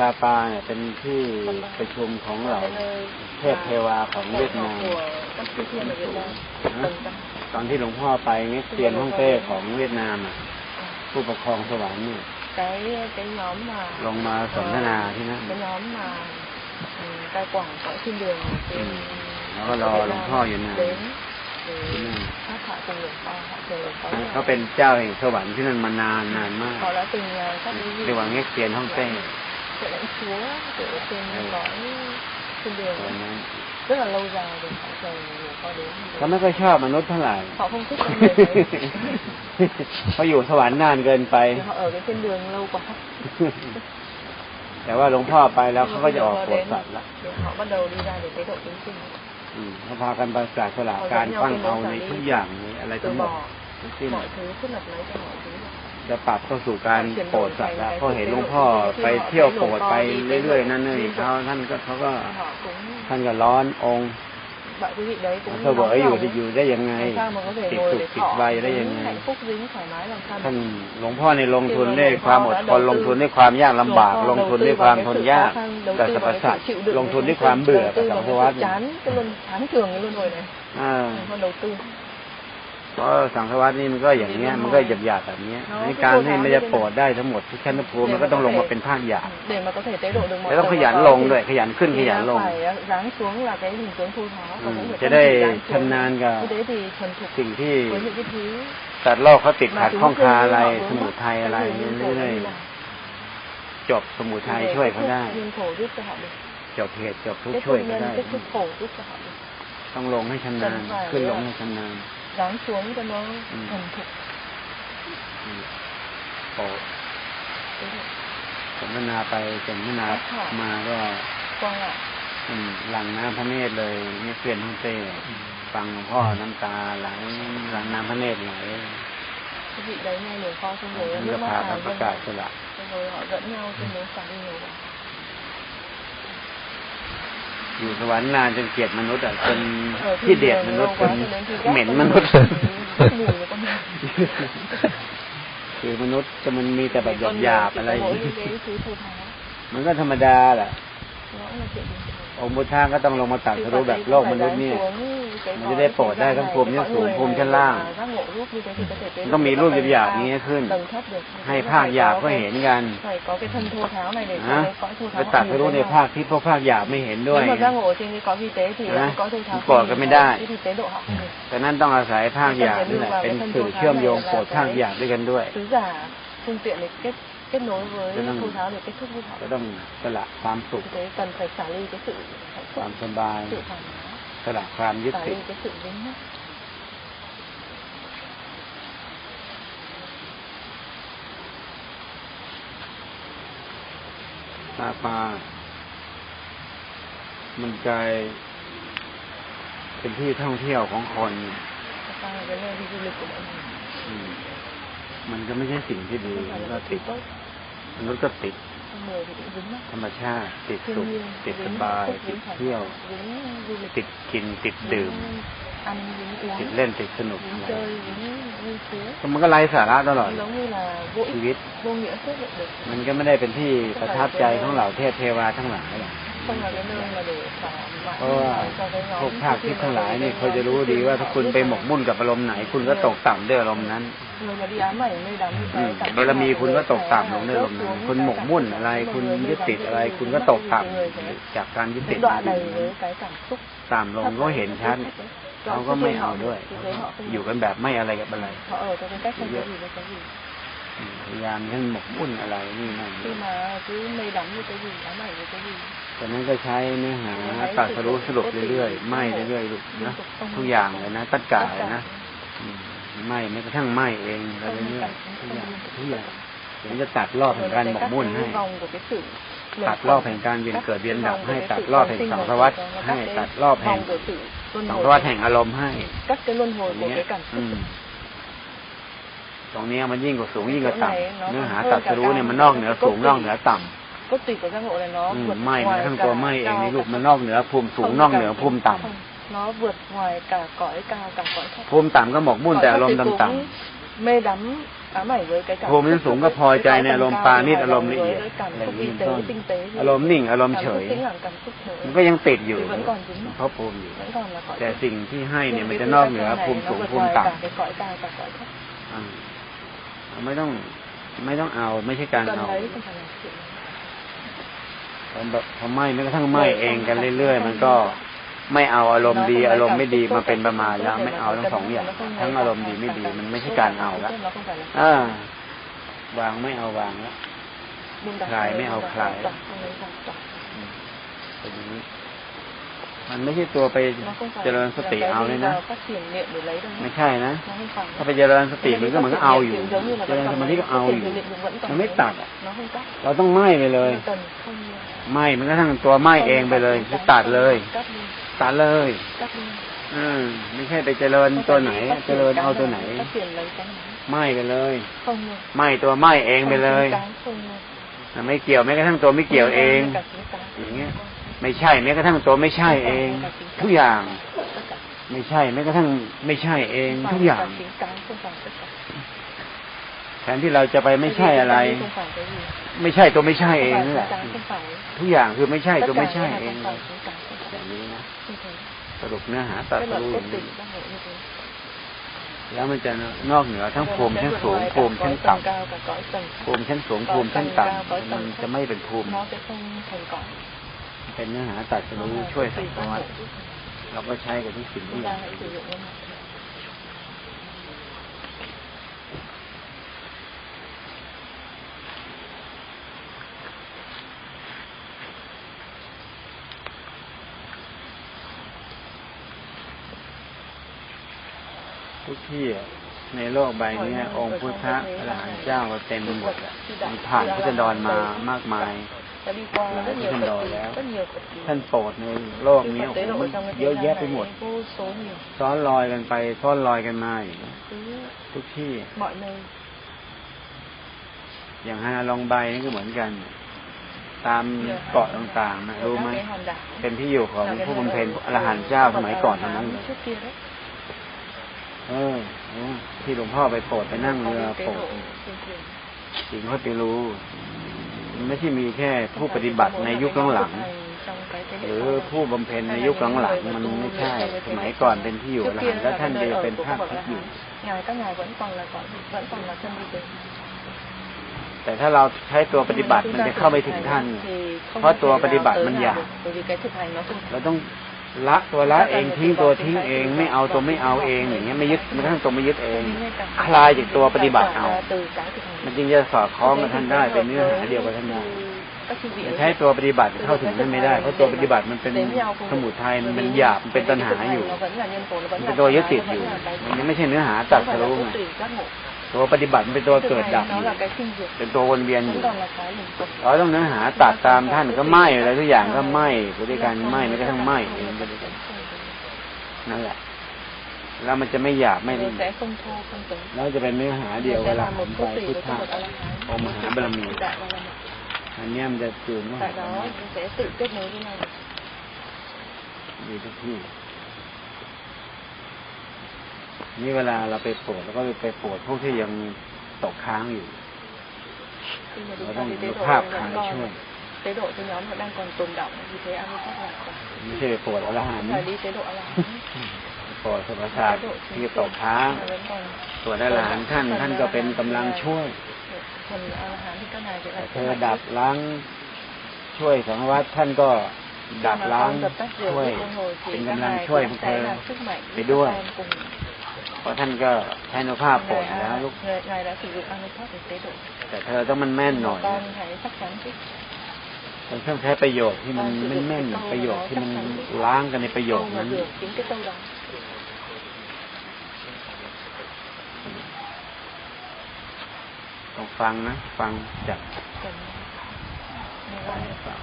ชาปาเนี่ยเป็นที่ประชุมของเหล่าเทพเทวาของเวียดนาม các chư thiên ở Việt Nam นะตอนที่หลวงพ่อไปเงี้ยเซียนฮ่องเต้ของเวียดนามอะ ผู้ปกครองสวรรค์เนี่ย cái cái nhóm mà ลงมาสนทนาที่นั่น cái nhóm mà ừ, cai quản cõi thiên đường trên Ừ. Nó có lo Việt Lũng Nam Pho Việt Nam. đến ที่ để นั่น phát thọ cùng Lũng Pho họ chờ Lũng Pho เขาเป็นเจ้าแห่งสวรรค์ที่นั่นมานานนานมาก họ đã từng là các quý vị เรียกว่าเงี้ยเซียนฮ่องเต้ của lãnh chúa của trên lõi trên đường rất là lâu dài để phải chờ có đến เขาไม่ค่อยชอบมนุษย์เท่าไหร่เขาคงทุกข์เขาอยู่สวรรค์นานเกินไปเขาเออเป็นเดือนเร็วกว่าแต่ว่าหลวงพ่อไปแล้วเขาก็จะออกปวดสัตว์ละเขาก็เดาดีได้เดี๋ยวไปดกจริงๆเขาพากันไปสาสละการตั้งเอาในทุกอย่างในอะไรทั้งหมด bỏ ทั้งสิ้น mọi thứ thiết lập lấy cho mọi thứ จะปรับเข้าสู่การโปรดสัตว์แล้วเพราะเห็นหลวงพ่อไปเที่ยวโปรดไปเรื่อยๆนั่นนี่เขาท่านก็เขาก็ họ cũng ท่านก็ร้อนองค์ bạn quý vị đấy cũng เสวยอยู่ nóng ที่ lòng อยู่ได้ยังไง làm sao mà có thể ติด ngồi สุข để ติด thọ ใบได้ยังไง hạnh phúc dính thoải mái làm sao ท่าน được หลวงพ่อในลงทุนด้วยความอดทนลงทุนด้วยความยากลำบาก ลงทุนด้วยความทนยากกับสรรพสัตว์ลงทุนด้วยความเบื่อกับสังสารวัฏ chán cái luân chán trường cái luân hồi này อ่า con đầu tư เพราะสังสารวัฏนี่มันก็อย่างเงี้ย มันก็หยาบหยาบๆแบบเนี้ยในการที่มันจะโปรดได้ทั้งหมดที่ชั้นภูมิมันก็ต้องลงมาเป็นภาคหยาบ để mà có thể tế độ được mọi แล้วต้องขยัน tầng ล và งด้วยขยันขึ้นข thì ยัน là ลง phải giáng xuống là cái hình tướng thu tháo อื và ม cũng phải จะ chăm ได้ chỉ giáng ชำนาญกับ xuống. như thế thì thuần thục สิ่งที่ với những cái thứ สัตว์โลกเขาติดขัด mà ข้อง chúng คา sinh อะไร họ ส vướng มุ mắc ทัยอะไร cái gì duyên khổ เรื่อย đi làm. ๆจบสมุทัย Để ช่วย kết เขา thúc ได้ duyên khổ giúp cho họ được จบเหตุจบทุกข์ kết ช่วย thúc เขา nhân ได้ kết thúc khổ giúp cho họ được ต้องลงให้ชำนาญขึ้นลงให้ชำนาญ giáng xuống cho nó Ừ. thuần thục โปรด Thế thì สนทนาไปสนทนามาก็ quang ạ อืมหลังน้ำพระเนตรเลยนี่เปลี่ยนห้องเต้ฟังหลวงพ่อน้ำตาไหลหลังน้ำพระเนตรไหล cái vị đấy nghe lời kho xong rồi ท่าน nước ก็ mắt พา trào กันประ dâng กาศ lên. สละ xong rồi họ dẫn nhau trên núi xả đi nhiều vào อยู่สวรรค์นานจนเกลียดมนุษย์อะจน ở ที่ thiên เดียด đường มนุษ lâu ย์จ quá น cho đến khi ghét เหม็น con ม người นุษย์ bốc mùi của con người คือมนุษย์จะมันมีแต่แบบ con หยา người บๆ chỉ อะไร có อย่าง mỗi นี้ những cái thứ thô tháo มันก็ธรรมดาแหละ nó cũng là chuyện bình thường องค์พุทธาก็ต้องลงมาตัด Thì สรู้ Phật แบบ ấy โลก cũng ม phải นุษย์ giáng เนี่ย xuống cái มัน cõi จะได้โปรด thế ได้ gian ทั้ง này ภูมิ thì ชั้น cõi สูง người ภูมิ này ชั้นล่าง là giác ngộ giúp như thế thì có thể tế มันต้องมีรูปหยาบๆอย่างนี้ขึ้น tầng thấp được ให้ภาคหยาบก็เห็นกัน phải có cái thân thô tháo này để cho นะ cái cõi thô ไป tháo ตัด họ สรู้ nhìn ใน thấy ภา nhau. คที่พวกภาคหยาบไม่เห็นด้วย nếu mà giác ngộ trên cái cõi vi tế thì Hả? cái cõi thô tháo Bỏ không cái nhìn mới thấy. đai. Thế thì tế độ họ không được แต่นั้นต้องอาศัยภาคหยาบนี่แหละเป็นสื่อเชื่อมโยงโปรดภาคหยาบด้วยกันด้วย tứ giả phương tiện để kết kết nối với Cho nên- thô tháo để kết thúc với họ ก็ต้องสละความสุข vì thế cần phải xả ly cái sự hạnh ค phúc วามสบาย sự thoải mái สละความยึด xả ติ ly ด cái sự dính mắc ตาปลามันกลายเป็นที่ท่องเที่ยวของคน Thật ra là cái nơi đi du lịch của mọi người อืมมันก็ไม่ใช่สิ่งที่ดี không มัน phải ก็ là cái ติด thứ tốt ม นุษย์ก็ติด con người thì cũng dính mắc ธรรมชาติ ติด thiên สุข nhiên ติดส dính บาย hạnh phúc ติด dính thoải เที่ยว mái dính du lịch ติดกินติดดื่ม dính ăn dính ติด uống เล่นติดสนุก dính อะไร chơi dính vui sướng ก็มันก็ไร้สาระตลอด giống như là vô ชี ích วิต vô nghĩa suốt hiện được มันก็ไม่ได้เป็นที่ประทับใจของเหล่าเทพเทวาทั้งหลายหรอก không là cái nơi mà để thỏa เพราะว่า mãn cho cái พวก nhóm ภาคทิพย์ทั้งหลายนี่เขาจะรู้ดีว่าถ้าคุณไปหมกมุ่นกับอารมณ์ไหน คุณก็ตกต่ำด้วยอารมณ์นั้น người mà đi ám ảnh mê đắm อืม cái cảm บารมี xúc คุณก็ตก nào ต่ำล đấy ง là ด้วยอารมณ์ rớt นั้น xuống คุณ cái หมก cảm มุ่น xúc อะไร mà คุณ người mê ยึด đắm ติด cái อะไร gì คุณ thì ก็ mất ตก đi ต่ cái người đấy ำจากการยึด cái ติด đoạn đầy với cái cảm xúc ต่ำลงก็เห็นชัด Đoạn เขาก็ trước ไม่ tiên เอา họ ด้วย thì thấy họ không อยู่กันแบบไม่อะไรกับอะไร họ ở trong cái cách không có gì với cái gì อืม พยายามให้หมกมุ่นอะไรนี่นั่น khi mà cứ mê đắm với cái gì ám ảnh với cái gì ตอนนั้นก็ใช้เนื้อหาตัดสรุปสรุปเรื่อยๆไม่เรื่อยๆลูกนะทุกอย่างเลยนะตัดกาเลยนะอืมไม่แม้กระทั่งไม่เองอะไร không เรื่อย cảnh ๆทุก không อย่าง liên ทุก tục อย่างเดี๋ยวจะตัดรอบแห่งการหมกมุ่นให้ vòng của cái sự ตัดรอบแห่งการเวียนเกิดเวียนดับให้ตัดรอบแห่งสังสารวัฏให้ตัดรอบแห่ง vòng của sự luân สัง hồi สารวัฏแห่งอารมณ์ให้ các cái luân hồi อย่าง của เงี้ย cái cảm อื xúc ม ตรงเนี้ยมันยิ่งกว่าสูงยิ่งกว่าต่ำเนื้อหาตัดสรู้เนี่ยมันนอกเหนือสูงนอกเหนือต่ำ cốt tủy của giác ngộ này nó อืม vượt ไม่ ngoài ทั้ง cả ตัวไม่เอง cao นี่ลูก cả มันนอกเหนือภูมิสูง không นอก cả- เหนือภูมิต่ำ không, nó vượt ngoài cả cõi cao cả cõi thấp ภูมิต่ำก็หมกมุ่นแต่อารมณ์ Cõi thấp thì ต่ำ cũng mê đắm ám ảnh với cái cảm ภูมิชั้นสูงก็พอใจในอารมณ์ปราณีตอารมณ์ละเอียด với อะ cảm ไรอ xúc ย่างนี้ y เป็นต้น tế tinh tế อารมณ์นิ่งอารมณ์ cảm เฉ xúc ย tĩnh lặng cảm xúc มันฉก็ยยังติดอยู่ vẫn còn dính mắc เพราะภูมิอยู่ vẫn còn là cõi แต่ thấp. สิ่งที่ให้เนี่ย Nhưng มัน cái จะ vui นอก vẻ เหนือ này ภูมิ nó สูง vượt ภูมิ ngoài ต่ cả cái cõi cao cả cõi thấp ำอ่า ไม่ต้อง ไม่ต้องเอา ไม่ใช่การ cần เอา lấy không phải là chuyện พอแบบพอไม่แม้กระทั่งไม่เองกันเรื่อยๆมันก็ไม่เอาอารมณ์ดีอารมณ์ไม่ดีมาเป็นประมาณแล้ว ไม่เอาทั้งสองอย่าง ทั้งอารมณ์ดีไม่ดี มันไม่ใช่การเอาแล้ว nó không phải là อ่าวางไม่เอาวางแล้ว buông đặt Khải này, mới buông ao đặt khải. này, đặt, không lấy đặt, đặt. เป็นอย่างนี้ มันไม่ใช่ตัวไป Nó không phải เจริญส là ติ cái เอา đi เลยนะ vào phát triển niệm để lấy đâu nhé. ไม่ใช่นะ Nó không phải. ถ้าไปเจริญสติมันก็เหมือนก็เอาอยู่ Giống như là เจ vẫn ริญ còn สมาธิ lấy, ก็เอา phát อ triển ยู่ thiền định vẫn còn มันไม่ lấy. ตัดอะ Nó không tắt. เราต้องไหม้ไปเลย Nó cần không ไหม้มันก็ทั้งตัวไหม้เองไปเลยคือตัดเลย cắt đi ตัดเลย cắt đi อืมไม่ใช่ไปเจริญ Không ตัว phải ไหน đi phát เจ triển ริญ cái เอาตัว nào, ไหน phát triển lấy cái nào. ไหม้ไปเลย không luôn ไหม้ตัวไหม้เองไปเลย Không chính cái, không luôn. ไม่เกี่ยวแม้กระทั่งตัวไม่เกี่ยวเอง Không cả chính cái. อย่างเงี้ย ไม่ใช่แม้กระทั่งตัวไม่ใช่เอง ทุกอย่าง ไม่ใช่แม้กระทั่งไม่ใช่เองทุกอย่างแทนที่เราจะไปไม่ใช่อะไร ไม่ใช่ตัวไม่ใช่เองนั่นแหละทุกอย่างคือไม่ใช่ตัวไม่ใช่เองอย่างนี้นะสรุปเนื้อหาตัดรู้อย่างนี้แล้วมันจะนอกเหนือทั้งภูมิชั้นสูงภูมิชั้นต่ำภูมิชั้นสูงภูมิชั้นต่ำมันจะไม่เป็นภูมิ เป็นเนื้อหาตัดสรู้ช่วยสัง tịch ส giác วั ngộ สเราก็ใช้กับทุกสิ่งที่ chúng ta hãy sử dụng cái này ทุกที่ในโลกใบนี้องค์พุทธะอรหันต์เจ้าก็เต็มไปหมดผ่านพุทธดรมามากมาย đã đi qua Là rất nhiều thân Phật đồ tử, léo. rất nhiều Phật tử. ท่านโปรดในโลก Đức นี้ Phật โอ้โห tế độ มัน trong cái เยอะ thế แยะ gian ไปหมด này vô số nhiều ซ้อนลอยกันไปซ้อนลอยกันมาอย่างเงี้ย cứ ทุกที่ mọi nơi อย่างฮานาลองใบนี่ก็เหมือนกัน ตามเกาะต่างๆนะ ở รู้ các ไหม cái hòn đảo เป็นที่อยู่ของ là cái ผู้ nơi บำเพ็ญ ở อรหันต์เจ้าสมัยก่อนเท่านั้น trước kia đấy เออเออที่หลวงพ่อไปโปรดไปนั่งเรือ Có cái โปร tế ด độ trên thuyền สิ่งเขาไปรู้มัน ไม่ใช่มีแค่ผู้ปฏิบัติในยุคหลังๆหรือผู้บำเพ็ญในยุคหลังๆมันไม่ใช่ สมัยก่อนเป็นที่อยู่อรหันต์และท่านเดียวเป็นภาคทิศอยู่ ngài các ngài vẫn còn là còn vẫn còn là chân đi tế แต่ถ้าเราใช้ตัวปฏิบัติมันจะเข้าไปถึงท่าน เพราะตัวปฏิบัติมันหยาบ bởi vì cái thực hành nó không เราต้อง ละตัวละเองทิ้งตัวทิ้งเอง ไม่เอาตัวไม่เอาเองอย่างเงี้ยไม่ยึดไม่ทั้งตัวไม่ยึดเอง คลายจากตัวปฏิบัติเอา มันจึงจะสอดคล้องกับท่านได้เป็นเนื้อหาเดียวกับท่านได้ใช้ตัวปฏิบัติเข้าถึงท่านไม่ได้เพราะตัวปฏิบัติมันเป็นสมุทัยมันเป็นหยาบมันเป็นตัณหาอยู่มันเป็นตัวยึดติดอยู่มันยังไม่ใช่เนื้อหาตัด không ส phải là รู้ไง ตัวปฏิบัติมันเป็นตัวเกิดดับอ nó ยู่ là cái sinh diệt เป็นตัววนเวียนอยู่ vẫn còn là cái lục tục เราต้องเนื้อหาตัดตามท่านก็ไหม้อะไรทุกอย่างก็ไหม้บริการไหม้ไม่กระทั่งไหม้เองก็ได้นั่นแหละ แล้วมันจะไม่หยาบไม่ rồi sẽ không thô không cứng แล้วจะเป็นเนื้อหาเดียว Rồi เว sẽ ลา là ผ một มไป cốt tủy พุท với ธะ một a la hán องค์มหาบารมี đại ba la mật อันเนี้ยมันจะจูนว่า tại đó nó sẽ tự kết nối với nhau ดีทุกที่ นี่เวลาเราไปโปรดแล้วก็ไปโปรดพวกที่ยังตกค้างอยู่ khi mà เรา chúng ต้อ ta ง đi มี tế độ ภาพ vẫn คลายช่วย còn tế độ cho nhóm vẫn đang còn tồn động vì thế ăn phát là còn ไม่ใช่ไปโปรดอรหันต์ phải đi tế độ a la hán โปรดสุภาษาสตร์ที่ตกค้าง mà vẫn còn ส่วนอรหันต์ท่านท่านก็เป็นกำลังช่วย phần a la hán thì các ngài sẽ แต่ là เธอดับล้างช่วยสังวัตท่านก็ดับล้างช่วยเป็นกำลังช่วยพวกเธอไปด้วย เพราะท่านก็ใช้อนุภาพโปรดอยู่แล้วลูก ngài đã sử dụng anupat để tế độ แต่เธอต้องมันแม่นหน่อย con hãy chắc chắn chứ มันต้องใช้ประโยชน์ที่มันแม่นๆประโยชน์ที่มันล้างกันในประโยชน์ câu mà นั้น được chính cái câu đó ต้องฟังนะ ฟังจาก cần ฟังให้ฟัง